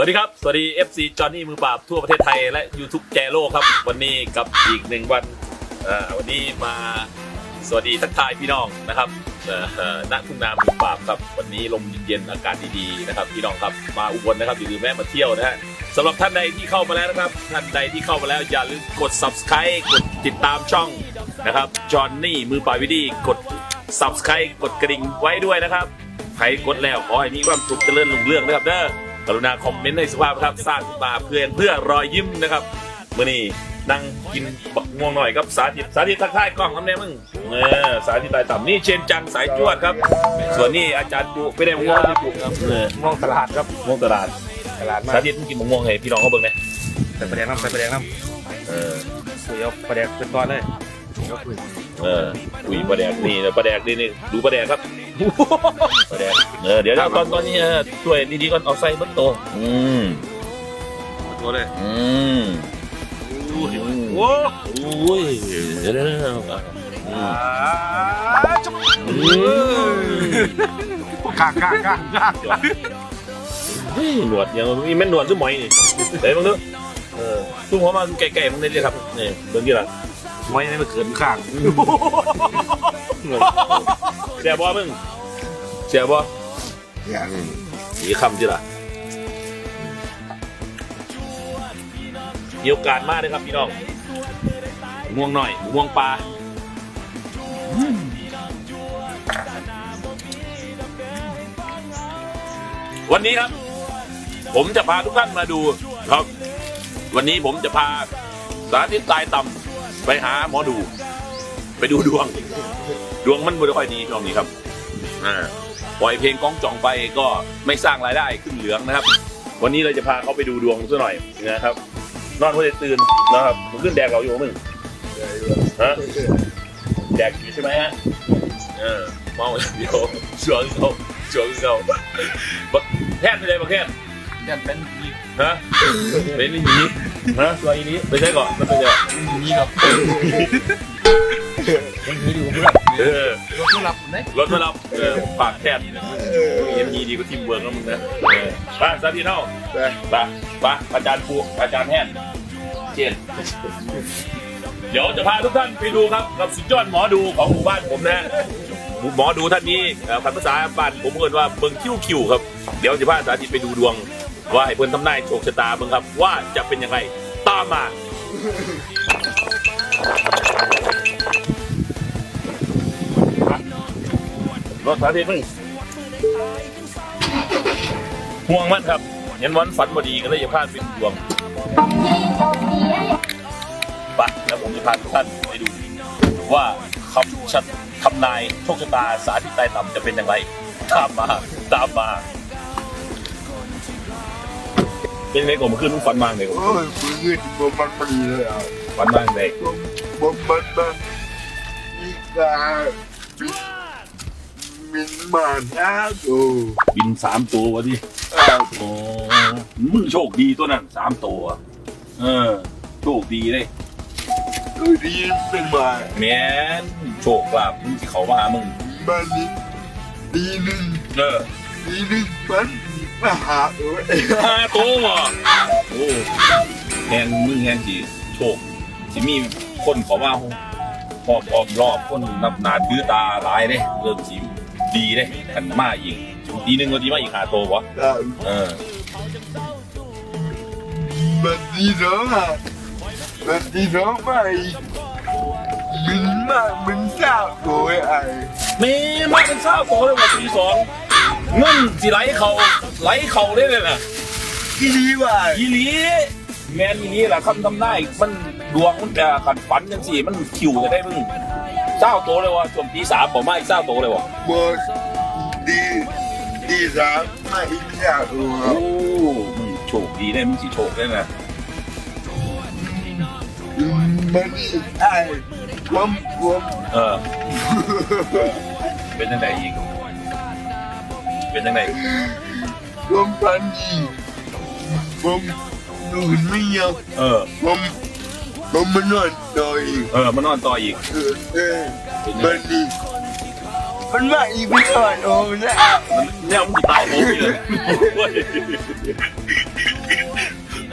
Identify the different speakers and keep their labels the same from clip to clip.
Speaker 1: สวัสดีครับ สวัสดี FC จอห์นนี่มือปราบทั่วประเทศไทยและ YouTube แจโลครับ วันนี้กับอีกหนึ่งวันอ่าวันนี้มาสวัสดีทักทายพี่น้องนะครับเอ่อณทุ่งนามือปราบครับวันนี้ลมเย็นๆอากาศดีๆนะครับพี่น้องครับมาอุบลนะครับอย่าลืมแม่มาเที่ยวนะฮะสำหรับท่านใดที่เข้ามาแล้วนะครับ ท่านใดที่เข้ามาแล้วอย่าลืมกด subscribe กดติดตามช่องนะครับจอห์นนี่มือปราบวิดีกด subscribe กดกระดิ่งไว้ด้วยนะครับใครกดแล้วขอให้มีความสุขเจริญรุ่งเรืองนะครับเด้อ กรุณาคอมเมนต์ให้สุภาพครับสร้างขึ้นมาเพื่อนเพื่อรอยยิ้มนะครับเมื่อนี้นั่งกินบักม่วงหน่อยครับสาธิตสาธิตทักทายกล้องคำแน่มึงเออสาธิตตายต่ำนี่เชนจังสายจวดครับ ส่วนนี้อาจารย์ปุไม่ได้มะม่วงที่ปลูกครับเออ
Speaker 2: มองตลาดครับ
Speaker 1: มะม่วงตลาด
Speaker 2: ตลาดมา
Speaker 1: สากธิตมึงกินมะม่วงให้พี่น้องเขาเบิ่งนะ
Speaker 2: ใส่ประแดงน้ำใส่ประแดงน้
Speaker 1: เออำ
Speaker 2: คุยเอาประแดงเป็นก้อนเลยก็คุย
Speaker 1: เอออุ้ยปลาแดกนี่นะปลาแดกนี่นี่ดูปลาแดกครับปลาแดก เออเดี๋ยวเดี๋ยวตอนตอนนี้เออช่วยดีๆก่อนเอาใส่เบิ้โตวอืม
Speaker 2: ตัวเลย
Speaker 1: อืม
Speaker 2: โอ้
Speaker 1: โอ้โอ้ยเดี๋ยวเดี๋ยวเดี๋ยวอืมอืม
Speaker 2: ข้างข้างข้างข้าง
Speaker 1: เฮ้ยหนวดยังมีแม่นหนวดซุ่มหมอยนี่เดี๋ยวมึงดูเออซุ่มหัวมาไก่ๆมึงได้เลยครับนี่เบิ่งกี่ละ
Speaker 2: ไม่ได้มาเขินข้าง
Speaker 1: เสียบ่มึงเสียบ่สีคำจีละมีโอกาสมากเลยครับพี่น้องม่วงหน่อยม่วงปลาวันนี้ครับ ผมจะพาทุกท่านมาดูครับ วันนี้ผมจะพาสาธิตสายต่ำ ไปหาหมอดู ไปดูดวง ดวงมันไม่ค่อยดีช่วงนี้ครับอ่าปล่อยเพลงก้องจ่องไปก็ไม่สร้างรายได้ขึ้นเหลืองนะครับ วันนี้เราจะพาเขาไปดูดวงซะหน่อยนะครับ นอนเพื่อตื่นนะครับมึงขึ้นแดกเราอยู่มึงฮะแดกอยู่ใช่ไหมฮะเออเมาอย่างเดียวช่วงเขาช่วงเขาบักแทนไปเลยบักแทน
Speaker 2: ยันเป็นยี
Speaker 1: ฮะเป็นอย่างนี้ ฮะตัวนี้ไปใช่ก่อนมันเป็นยังไง
Speaker 2: ยีกับยังคืออยู่เพื่อน
Speaker 1: เออ
Speaker 2: รถผู้รับไหม
Speaker 1: รถมารับเออปากแคบเอ็มดีดีกว่าทีมเวิร์กแล้วมึงนะเออไป้าซาทีเท่าไป้าป้าอาจารย์ปูอาจารย์แห้นเจนเดี๋ยวจะพาทุกท่านไปดูครับกับสุดยอดหมอดูของหมู่บ้านผมนะฮะหมอดูท่านนี้เอ่อภาษาบ้านผมเรียกว่าเบิงคิ้วคิวครับ เดี๋ยวจะพาสาธิตไปดูดวง ว่าให้เพื่อนทำนายโชคชะตาเบิงครับ ว่าจะเป็นยังไงตามมารถสาธิตมึงห่วงมันครับเห็นวันฝันบดีก็เลยจะพลาดไปดูดวงไปแล้วผมจะพาทุกท่านไปดู ว่าคำชัดทำนายโชคชะตาสาธิตใต้ต่ำจะเป็นอย่างไร ตามมา ตามมา เป็นไงก่อนมื่อคืนมึงฝันมากเลย
Speaker 3: โอ้ยมือเงินบมันมันเลยอะ
Speaker 1: ฝันมากเลย
Speaker 3: บมันมันอีกาบินมินมาหน้าดู
Speaker 1: บินสามตัววะดิโอ้มึงโชคดีตัวนั้นสามตัว เออ โชคดีเลย
Speaker 3: ดีเป็นมา
Speaker 1: แม่นโชคลาภมึงที่เขามาหามึง
Speaker 3: บ้านนี้ดีหนึ่ง
Speaker 1: เออ
Speaker 3: ดีหนึ่งมัน มาหาเอ้ย
Speaker 1: ห้าตัวว่ะโอ้แทนมึงแทนสิโชคสิมีคนเขามาพอบอมรอบคนนับหนาถือตาหลายเลยเริ่มสิดีเลยขันมาอีกทีหนึงก็ดีมาอีกหาตัววะ
Speaker 3: อ้าว
Speaker 1: เออ
Speaker 3: บันดีน้องอะบันดีน้องมาอีกมินมามันเศร้าโอ้ยไอ้
Speaker 1: มีมาเป็นเช้าโตเลยว่าตีสอง เงินสิไหลเขาไหลเขาได้เลยนะ
Speaker 3: ที่ดีว่า
Speaker 1: อีหลีแมนอีหลีแหละคำทำได้มันดวงมันจะขันฝันยังสี่มันคิวจะได้มึงเจ้าโตเลยว่ะช่วงตีสามผมมาอีกเจ้าโตเลยว่ะ
Speaker 3: บอสดีดีสามมาอีกแล้ว
Speaker 1: โอ้มึงโชคดีได้มึงสิโชคได้นะ
Speaker 3: มันไอ้ความความ
Speaker 1: เออเป็นยังไงอีก เป็นยังไง
Speaker 3: ความพันดีผมดูไม่ยอม
Speaker 1: เออ
Speaker 3: ผมผมมานอนต่ออีก
Speaker 1: เออมานอนต่ออีก
Speaker 3: เออเออมันดีมันมาอีกไม่นอนโอ้ยนะ
Speaker 1: มันเนี่ยมึงสิตายโอ้ยเลยโอ้ย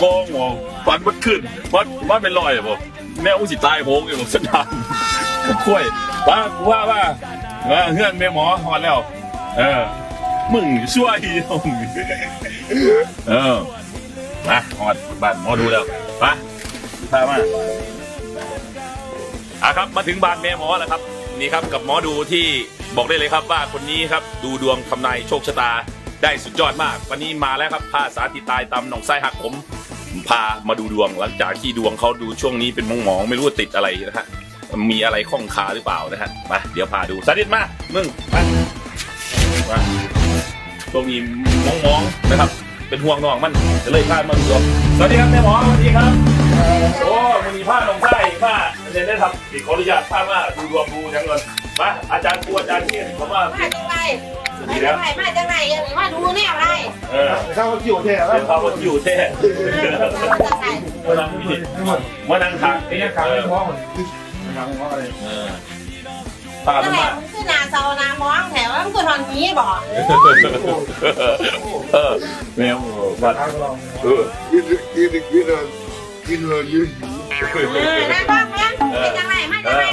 Speaker 1: กองหมองฟันมันขึ้นมันมันเป็นรอยบ่แม่อุ้สิตายโหงอยู่บ่สนามค่อยป้ากูว่าว่าเออเฮือนแม่หมอฮอดแล้ว เออ มึงช่วยมึงเออมาฮอดบ้านหมอดูแล้วไปพามาอะครับมาถึงบ้านแม่หมอแล้วครับ นี่ครับกับหมอดูที่บอกได้เลยครับว่าคนนี้ครับดูดวงทำนายโชคชะตาได้สุดยอดมาก วันนี้มาแล้วครับพาสาธิตตายตำหนองไส้หักผมพามาดูดวงหลังจากที่ดวงเขาดูช่วงนี้เป็นมองมองๆไม่รู้ติดอะไรนะฮะมีอะไรข้องคาหรือเปล่านะฮะมาเดี๋ยวพาดูสาธิตมามึงมา มาช่วงนี้มองมองๆนะครับ เป็นห่วงน้องมันจะเลยพามาดูดวงสวัสดีครับแม่หมอสวัสดีครับโอ้มันมีผ้าลงไส้ผ้าเรียนได้ครับติดขออนุญาตผ้ามาดูดวงดูทั้งเงินมาอาจารย์ครูอาจารย์ที่ผมว่า
Speaker 4: มาจังไรมาจังไรมาจังไรมาดูแนวไร
Speaker 1: เออ
Speaker 2: ข้าวกิ่วเท่
Speaker 1: เป็นภาพว่าอยู่แท้
Speaker 4: มาจังไร
Speaker 1: มานั่งนี่มานั่งทาง
Speaker 2: ไอ้
Speaker 1: นี่
Speaker 2: ยังขาวไม่พอเหมือนขาวไม่พออะไร
Speaker 1: เออผ้า
Speaker 4: จั
Speaker 1: มัน
Speaker 4: งไร
Speaker 1: มา
Speaker 4: มึงคือนา เซานามองแถวมึงคือทอนนี้บ่
Speaker 1: เออแมวบัด
Speaker 2: ขาวเรา
Speaker 1: เออ
Speaker 3: กินกินกินกินเลยยืน
Speaker 4: เออนั่นบ้างมั้ยเป็นจังไรมาจังไร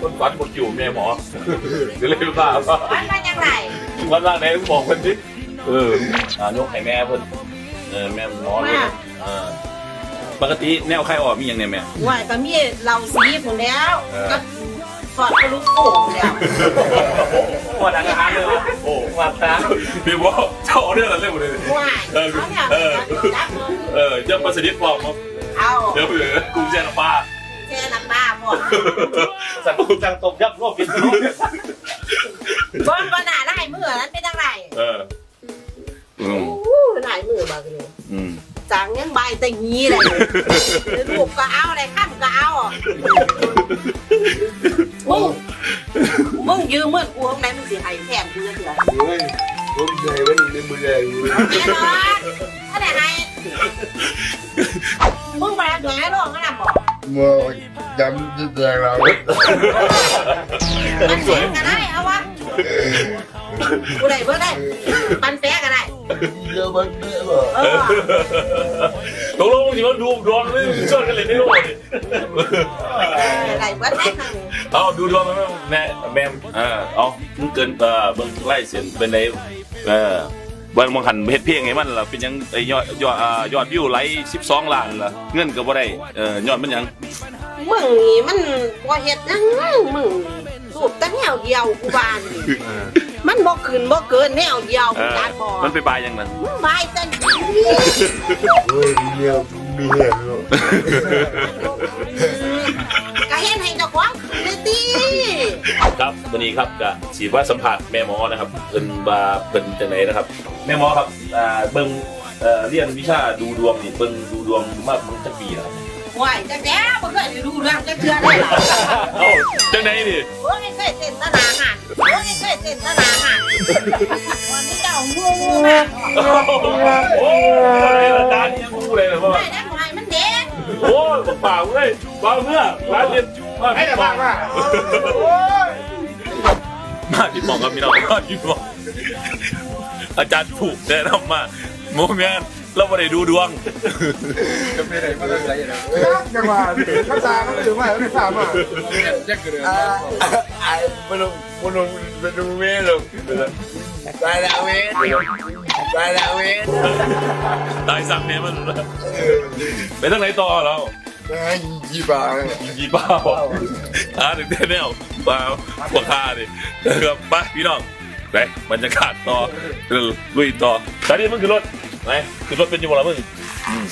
Speaker 1: ต้นฟันบนอยู่แม่หมอเดี๋ยวเลยรู้ป่าว่า
Speaker 4: วันมาจังไร
Speaker 1: วันล่างไหนบอกคนดิเอออ่ายกให้แม่เพิ่นเออแม่หมอเลยเออปกติแนวไข้ออกมีอย่างเนี่ยแม่
Speaker 4: ว่าก็มีเราสีผมแล้วก็ สอดกระลุกโป่งแล้ว
Speaker 1: หมดอาหารเลยโอ้มาตาพี่บอกเจ้าเรื่องอะไรหมดเลย
Speaker 4: ว่าเขาเนี่ยจับมือ
Speaker 1: เออเจ้าประสิทธิ์บอกมา
Speaker 4: เอา
Speaker 1: เดี๋ยวเผื่อกูแจ้งป้า
Speaker 4: เจน้ำตาบ่
Speaker 1: สั่งกูจังตบยับโลกกิน
Speaker 4: บ่บ่น่าได้มือนั้นเป็นจังไร
Speaker 1: เอออืม
Speaker 4: โอ้ได้มือบ่กันเลย
Speaker 1: อืม
Speaker 4: จังยังใบแต่งี้เลยลูกก็เอาอะไรข้ามก็เอา งยืมเมื่อกูข้างในมึงสิให้แทนกูจะเถื่อน
Speaker 3: เฮ้ยผมใจมันในมือแรง
Speaker 4: แน่นอนถ้าไหนให้มึงไปทำตัวให้ลงก็นำบอก
Speaker 3: มอจำที่แรงเรา
Speaker 4: มันเสียก็ได้เอาวะกูได้เบิ่อได้ปันแปะก็ได้
Speaker 3: เยอะมันเยอะบ่
Speaker 4: เออ
Speaker 1: ตกลงจริงๆดูดวงไม่ชวนกันเลยไม่รู้ดิ
Speaker 4: ได้เบิ่อได้ทาง
Speaker 1: เอาดูดวงไหมแม่แม่เออเอามึงเกินเออเบิ่งไล่เสียงเป็นไรเออวันมังหันเฮ็ดเพียงไงมันล่ะเป็นยังไอ้ยอดยอดอ่ายอดวิวไลค์12ล้านล่ะเงินก็บ่ได้เออยอดมันยัง
Speaker 4: มึงนี่มันบ่เฮ็ดหยังมึงสูบแต่แนวเดียวกูบานนี่มันบ่ขึ้นบ่เกินแนวเดียว
Speaker 1: เอ
Speaker 4: กู
Speaker 1: อ
Speaker 4: จัดบ่
Speaker 1: มันไปบายยังนั่น
Speaker 4: มึงบายจัง
Speaker 3: เฮ้ยเนี่ยมีเห็น
Speaker 1: ครับวันนี้ครับก็สีว่าสัมผัสแม่หมอนะครับเพิ่นว่าเพิ่นจังไหนนะครับ แม่หมอครับอ่าเบิ่งเอ่อเรียนวิชาดูดวงนี่เบิ่งดูดวงมาเบิ่งจักปีแล้ว
Speaker 4: ไหวจังแด้บ่เคยได้ดูเรื่องจักเทื่อได้ล่ะ
Speaker 1: เอ้าจังไหนนี่
Speaker 4: โอ้ยเคยเต้นตนาหานโอ้ยเคยเต้นตนาหานวันนี้เจ้างูงูมาก
Speaker 1: โอ้ยอาจารย์ยังรู้เลยเหรอว่า
Speaker 4: ได้ได้บ่ให้มันเด็ก
Speaker 1: โอ้ยเปล่าเลยเปล่าเมื่อร้านเรียนมา
Speaker 2: ให้แต่บ้างว่า
Speaker 1: มาพี่มองครับพี่น้องมาพี่มองอาจารย์ถูกแนะนำมาโมเมนเราไม่ได้ดูดวง
Speaker 2: จะเป็นอะไรมาเลยอะไรอย่างเงี้ย
Speaker 5: จังหวะข้าวสารก็ถือว่าไม่สามอะ
Speaker 2: แจ็คเกอร์
Speaker 3: อ่าไอ้มันมันมันมันเวลงไปแล้วเวไปแล้วเว
Speaker 1: ตายสั่งเนี่ยมันไปทางไหนต่อเรา
Speaker 3: ยี่บ้า
Speaker 1: ยีบ้าอ่าถึงได้แนวบ้าปวดขาดิครับไปพี่น้องไปบรรยากาศต่อลุยต่อตอนนี้มึงคือรถไหนคือรถเป็นยังไงมึงอืม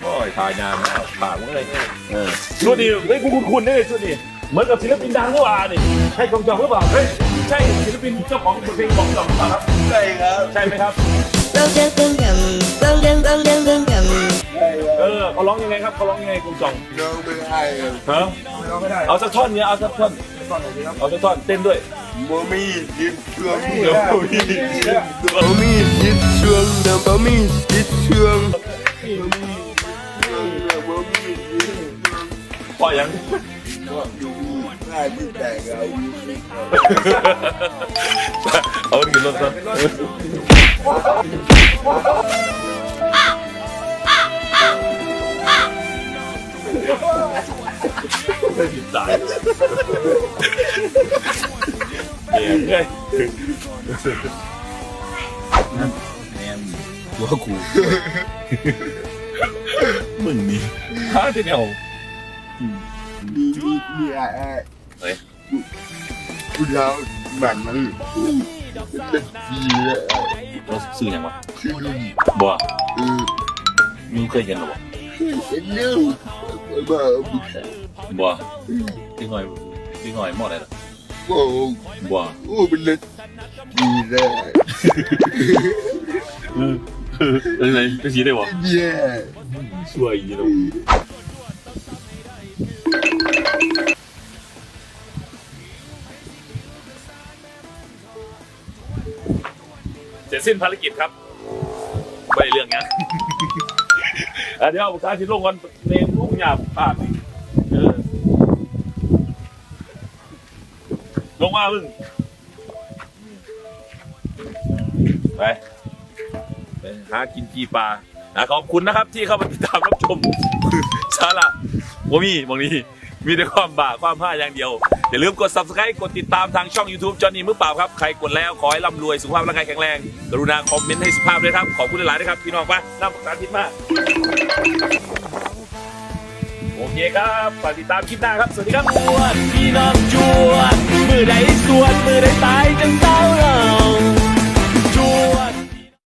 Speaker 1: โอ้ยทายามผ่ามึงเลยเออชุดนี้เฮ้ยคุณคุณคุณนี่ชุดนี้เหมือนกับศิลปินดังเมื่อวานนี่ใช่กองจองหรือเปล่าเฮ้ยใช่ศิลปินเจ้าของบทเพลงของจองหรือเปล่าครับ
Speaker 3: ใช่ครับ
Speaker 1: ใช่ไหมครับ
Speaker 3: รับ
Speaker 1: เออเขาร้องยังไงครับเขาร้องยังไงกองจอง
Speaker 3: น้องไม่ได้ครับ
Speaker 1: ฮะ
Speaker 5: เราไม่ได้
Speaker 1: เอาสักท่อนเนี่ยเอาสักท่อน
Speaker 5: ตอนไหนดีครับ
Speaker 1: เอาสักท่อนเต้นด้วย
Speaker 3: บะหมี่ยิบช่วง
Speaker 1: เดี๋ยวพี่
Speaker 3: บะหมี่ยิบช่วงเดี๋ยวบะหมี่ยิบช่วงบะหมี่ยิบช่วง
Speaker 1: ปล่อยยัง
Speaker 3: ผ้าที่แตกเอา
Speaker 1: เอาขึ้นรถซะ ได้ติดตายเนี่ยเงย
Speaker 6: แอม่ตัวกู
Speaker 1: มึงนี่ฮะเนี่ยว
Speaker 3: มีมีมีอะไร
Speaker 1: เฮ้ย
Speaker 3: กูเราแบบมันจะดีเลย
Speaker 6: เราซื้อยังวะ
Speaker 3: คือลุง
Speaker 6: บ่
Speaker 3: ออ
Speaker 6: มึงเคยเห็นหรอบ่
Speaker 3: เห็นเรื่อง บ้าบุก
Speaker 6: บ่ที่หน่อยที่หน่อยหมอได้หรอ
Speaker 3: โอ้
Speaker 6: บ่
Speaker 3: โอ้เป็นเลยดีเลย
Speaker 6: เออเออไหนจะชี้ได้บ่
Speaker 3: เย่
Speaker 1: ช่วยอีกแล้วเสร็จสิ้นภารกิจครับไม่ได้เรื่องนะอะ เดี๋ยวเอาการที่ลงกันในลูกหยาบปากนี่เออลงมามึงไปไปหากินกีปลาอะขอบคุณนะครับที่เข้ามาติดตามรับชมสาระว่ามีบางนี้มีแต่ความบ้าความผ้าอย่างเดียว อย่าลืมกด subscribe กดติดตามทางช่อง YouTube จอห์นนี่มือเปล่าครับ ใครกดแล้วขอให้ร่ำรวย สุขภาพร่างกายแข็งแรง กรุณาคอมเมนต์ให้สุภาพด้วยครับ ขอบคุณหลายๆนะครับ พี่น้องปะน้ำการทิศมาก โอเคครับฝากติดตามคลิปหน้าครับ สวัสดีครับ
Speaker 7: จวดพี่น้องจวดมือใดสวดมือใดตายจังเต้าเราจวด